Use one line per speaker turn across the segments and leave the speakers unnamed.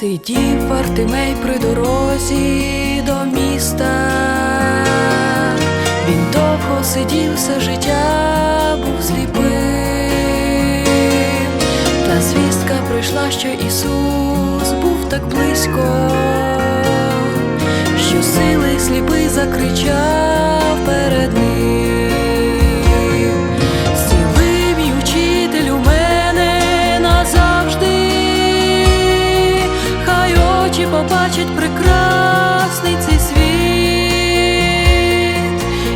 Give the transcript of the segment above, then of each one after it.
Сидів Вартимей при дорозі до міста. Він довго сидів все життя, був сліпим. Та звістка прийшла, що Ісус був так близько, що сили сліпий закричав побачать прекрасний цей світ.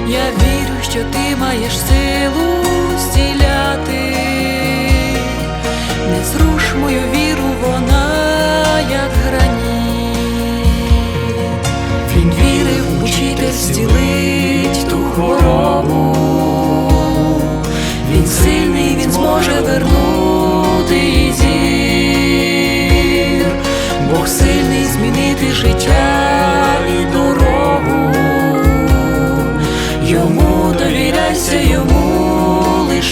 Я вірю, що ти маєш силу зціляти, не зруш мою віру, вона як граніт.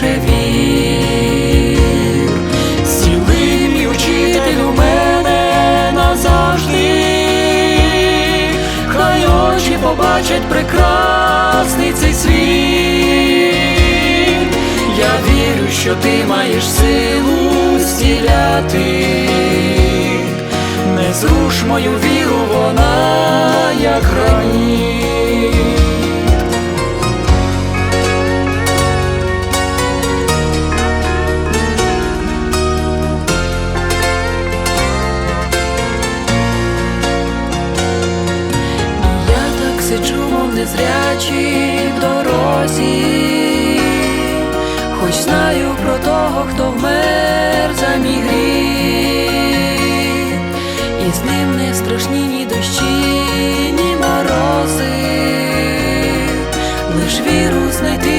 Лише вір. Зціли мій учителю мене назавжди. Хай очі побачать прекрасний цей світ. Я вірю, що ти маєш силу зціляти. Не зруш мою віру, вона як граніт. зустрічі в дорозі, хоч знаю про того, хто вмер за мій гріх, і з ним не страшні ні дощі, ні морози, лиш віру знайти.